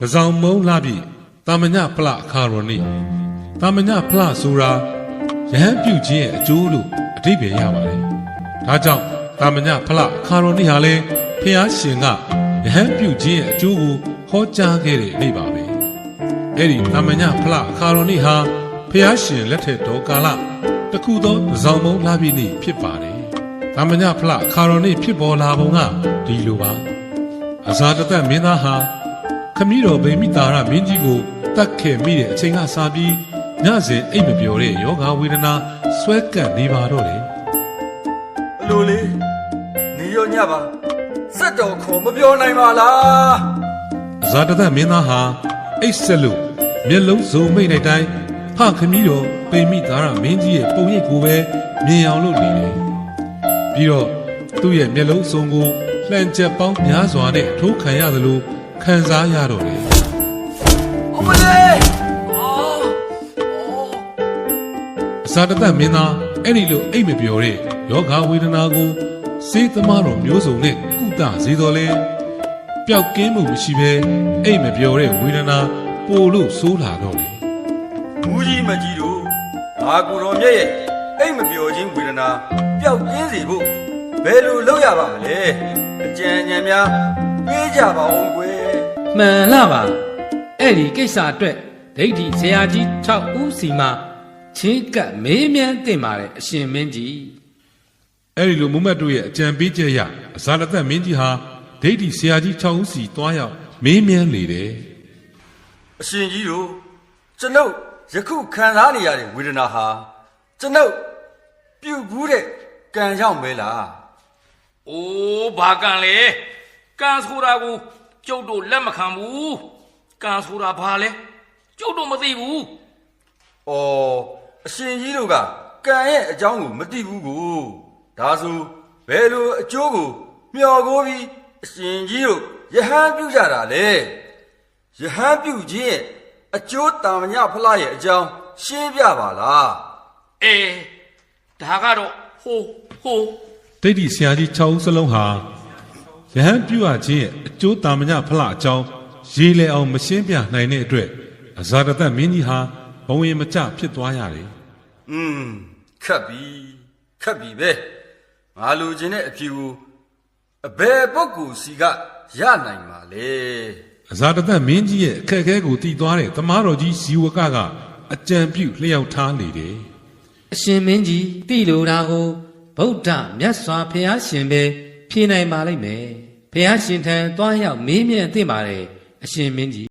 တစောင်းမုံလှပြီတာမညဖလအခါရောနိတာမညဖလဆိုတာယဟန်ပြုတ်ခြင်းရဲ့အကျိုးလို့အဓိပ္ပာယ်ရပါတယ်ဒါကြောင့်တာမညဖလအခါရောနိဟာလေဖျားရှင်ကယဟန်ပြုတ်ခြင်းရဲ့အကျိုးကိုဟောကြားခဲ့တဲ့နေ့ပါပဲအဲ့ဒီတာမညဖလအခါရောနိဟာဖျားရှင်လက်ထက်တော်ကာလတစ်ခုသောတစောင်းမုံလှပြီနေ့ဖြစ်ပါတယ်တာမညဖလအခါရောနိဖြစ်ပေါ်လာပုံကဒီလိုပါအဇာတသက်မင်းသားဟာ ခမည်းတော်ဗိမိတာရမင်းကြီးကိုတတ်ခဲ့မိတဲ့အချိန်ကစပြီးညစဉ်အိပ်မပျော်တဲ့ယောဂဝေဒနာဆွဲကပ်နေပါတော့တယ်အလိုလေးနေရောညပါစက်တော်ခေါ်မပြောနိုင်ပါလားအဇာတသက်မင်းသားဟာအိပ်ဆက်လို့မျက်လုံးစုံမိတ်တဲ့တိုင်းဖခမည်းတော်ဗိမိတာရမင်းကြီးရဲ့ပုံရိပ်ကိုပဲမြင်အောင်လုပ်နေတယ်ပြီးတော့သူ့ရဲ့မျက်လုံးစုံကိုလှန်ချက်ပေါင်းများစွာနဲ့ထိုးခံရသလို ခံစားရတော့တယ်အမလေးအော်အစာတသက်မင်းသားအဲ့ဒီလိုအိတ်မပြောတဲ့ယောဂဝေဒနာကိုစေးသမားတော်မျိုးစုံနဲ့ကုသစေတော်လဲပျောက်ကင်းမှုမရှိဘဲအိတ်မပြောတဲ့ဝေဒနာပိုလို့ဆိုးလာတော့တယ်မူကြီးမကြီးတို့ဘာကူတော်မြတ်ရဲ့အိမ်မပြောခြင်းဝေဒနာပျောက်ကင်းစေဖို့ဘယ်လိုလုပ်ရပါမလဲအကြံဉာဏ်များပေးကြပါဦးကွယ် မှန်လားပါအဲ့ဒီကိစ္စအတွက်ဒိဋ္ဌိဇရာကြီး6ဦးစီမှာချင်းကပ်မေးမြန်းတင်ပါတယ်အရှင်မင်းကြီးအဲ့ဒီလိုမုမတ်တို့ရဲ့အကြံပေးချက်အရအစာတသက်မင်းကြီးဟာဒိဋ္ဌိဆရာကြီး6ဦးစီတွားရောက်မေးမြန်းလေတယ်အရှင်ကြီးတို့ကျွန်ုပ်ယခုခံစားနေရတဲ့ဝေဒနာဟာကျွန်ုပ်ပြုတ်ဘူးတဲ့ကံကြောင့်ပဲလား။အိုးဘာကန်လဲ။ကန်ဆိုတာကို ကျုပ်တို့လက်မခံဘူး။ကန်ဆိုတာဘာလဲ။ကျုပ်တို့မသိဘူး။အော်အရှင်ကြီးတို့ကကံရဲ့အကြောင်းကိုမသိဘူးကိုဒါဆိုဘယ်လိုအကျိုးကိုမျှော်ကိုပြီးအရှင်ကြီးတို့ယဟန်ပြုကြတာလေယဟန်ပြုခြင်းရဲ့အကျိုးတာမညဖလားရဲ့အကြောင်းရှင်းပြပါလား။အေးဒါကတော့ဟိုဟိုဒိဋ္ဌိဆရာကြီး6ဦးစလုံးဟာ ယဟန်ပြုအပ်ခြင်းရဲ့အကျိုးတာမညဖလားအကြောင်းရေးလေအောင်မရှင်းပြနိုင်တဲ့အတွက်အဇာတသက်မင်းကြီးဟာဘုံရင်မကျဖြစ်သွားရတယ်อืมခတ်ပြီခတ်ပြီပဲငါလိုချင်တဲ့အဖြေကိုအဘယ်ပုဂ္ဂိုလ်စီကရနိုင်ပါလေအဇာတသက်မင်းကြီးရဲ့အခက်အခဲကိုတည်သွားတဲ့တမားတော်ကြီးဇီဝကကအကြံပြုလျှောက်ထားနေတယ်အရှင်မင်းကြီးတိလိုတာကိုဗုဒ္ဓမြတ်စွာဘုရားရှင်ပဲ ဖြေနိုင်ပါလိမ့်မယ်ဘုရားရှင်ထံတွားရောက်မေးမြန်းတင်ပါတယ်အရှင်မင်းကြီး